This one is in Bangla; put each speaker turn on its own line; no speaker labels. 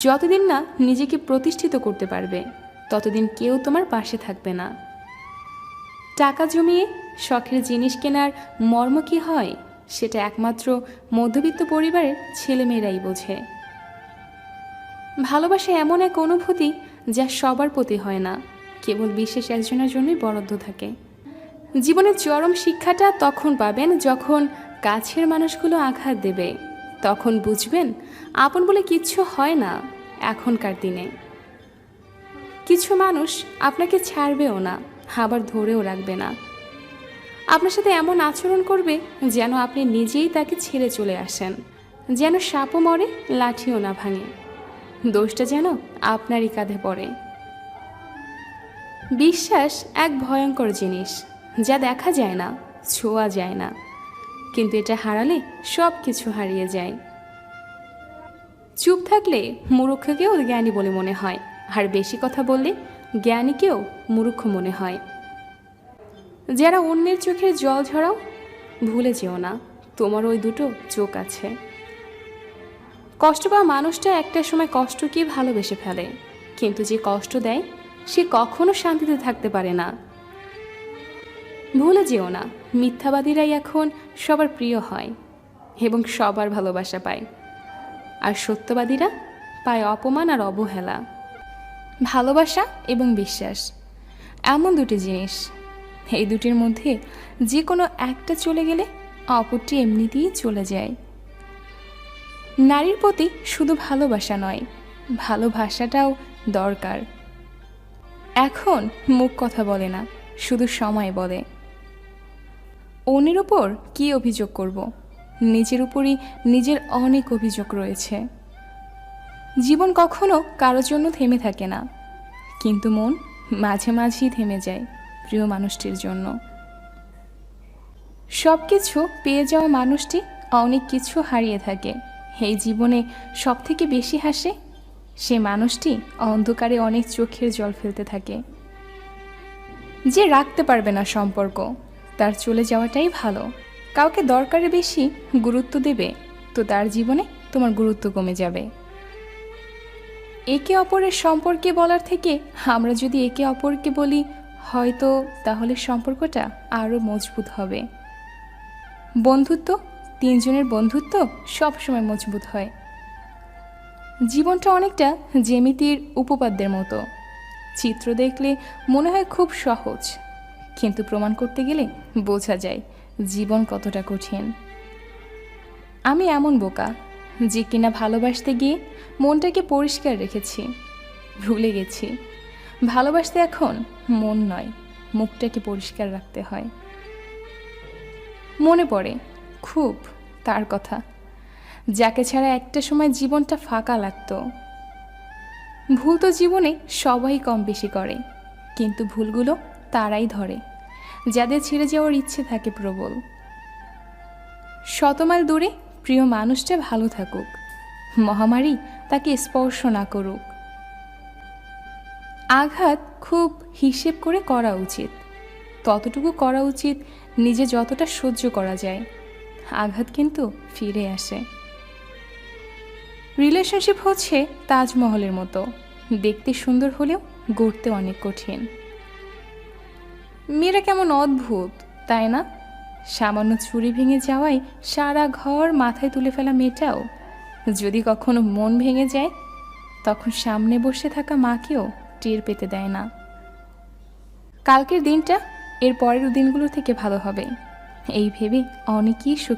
যতদিন না নিজেকে প্রতিষ্ঠিত করতে পারবে, ততদিন কেউ তোমার পাশে থাকবে না। টাকা জমিয়ে শখের জিনিস কেনার মর্ম কি হয়, সেটা একমাত্র মধ্যবিত্ত পরিবারের ছেলেমেয়েরাই বোঝে। ভালোবাসা এমন এক অনুভূতি যা সবার প্রতি হয় না, কেবল বিশেষ একজনের জন্যই বরাদ্দ থাকে। জীবনের চরম শিক্ষাটা তখন পাবেন যখন কাছের মানুষগুলো আঘাত দেবে। তখন বুঝবেন, আপন বলে কিচ্ছু হয় না এখনকার দিনে। কিছু মানুষ আপনাকে ছাড়বেও না, আবার ধরেও রাখবে না। আপনার সাথে এমন আচরণ করবে যেন আপনি নিজেই তাকে ছেড়ে চলে আসেন, যেন সাপও মরে, লাঠিও না ভাঙে। দোষটা যেন আপনারই কাঁধে পড়ে। বিশ্বাস এক ভয়ঙ্কর জিনিস, যা দেখা যায় না, ছোঁয়া যায় না। কিন্তু এটা হারালে সব কিছু হারিয়ে যায়। চুপ থাকলে মূর্খকেও জ্ঞানী বলে মনে হয়, আর বেশি কথা বললে জ্ঞানীকেও মূর্খ মনে হয়। যারা অন্যের চোখের জল ঝরাও, ভুলে যেও না, তোমার ওই দুটো চোখ আছে। কষ্ট পাওয়া মানুষটা একটা সময় কষ্টকে ভালোবেসে ফেলে, কিন্তু যে কষ্ট দেয়, সে কখনো শান্তিতে থাকতে পারে না। ভুলে যেও না, মিথ্যাবাদীরাই এখন সবার প্রিয় হয় এবং সবার ভালোবাসা পায়। আর সত্যবাদীরা পায় অপমান আর অবহেলা। ভালোবাসা এবং বিশ্বাস, এমন দুটি জিনিস। এই দুটির মধ্যে যে কোনো একটা চলে গেলে অপরটি এমনিতেই চলে যায়। নারীর প্রতি শুধু ভালোবাসা নয়, ভালোবাসাটাও দরকার। এখন মুখ কথা বলে না, শুধু সময় বলে। অন্যের উপর কি অভিযোগ করব? নিজের উপরই নিজের অনেক অভিযোগ রয়েছে। জীবন কখনো কারোর জন্য থেমে থাকে না। কিন্তু মন মাঝে মাঝেই থেমে যায় প্রিয় মানুষটির জন্য। সব কিছু পেয়ে যাওয়া মানুষটি অনেক কিছু হারিয়ে থাকে। এই জীবনে সব থেকে বেশি হাসে সে মানুষটি অন্ধকারে অনেক চোখের জল ফেলতে থাকে। যে রাখতে পারবে না সম্পর্ক। তার চলে যাওয়াটাই ভালো। কাউকে দরকারে বেশি গুরুত্ব দেবে, তো তার জীবনে তোমার গুরুত্ব কমে যাবে। একে অপরের সম্পর্কে বলার থেকে আমরা যদি একে অপরকে বলি, হয়তো তাহলে সম্পর্কটা আরও মজবুত হবে। বন্ধুত্ব, তিনজনের বন্ধুত্ব সবসময় মজবুত হয়। জীবনটা অনেকটা জেমিতির উপপাদ্যের মতো। চিত্র দেখলে মনে হয় খুব সহজ। কিন্তু প্রমাণ করতে গেলে বোঝা যায় জীবন কতটা কঠিন। আমি এমন বোকা যে কিনা ভালোবাসতে গিয়ে মনটাকে পরিষ্কার রেখেছি, ভুলে গেছি। ভালোবাসতে এখন মন নয়, মুখটাকে পরিষ্কার রাখতে হয়। মনে পড়ে, খুব তার কথা, যাকে ছাড়া একটা সময় জীবনটা ফাঁকা লাগতো। ভুল তো জীবনে সবাই কম বেশি করে, কিন্তু ভুলগুলো তারাই ধরে। যাদের ছেড়ে যাওয়ার ইচ্ছে থাকে প্রবল। শতমাইল দূরে প্রিয় মানুষটা ভালো থাকুক। মহামারী তাকে স্পর্শ না করুক। আঘাত খুব হিসেব করে করা উচিত। ততটুকু করা উচিত নিজে যতটা সহ্য করা যায়। আঘাত কিন্তু ফিরে আসে। রিলেশনশিপ হচ্ছে তাজমহলের মতো। দেখতে সুন্দর হলেও গড়তে অনেক কঠিন। মেয়েরা কেমন অদ্ভুত, তাই না? সামান্য চুরি ভেঙে যাওয়ায় সারা ঘর মাথায় তুলে ফেলা মেয়েটাও। যদি কখনো মন ভেঙে যায়, তখন সামনে বসে থাকা মাকেও টের পেতে দেয় না। কালকের দিনটা এর পরের দিনগুলো থেকে ভালো হবে। এই ভেবে অনেকেই সুখী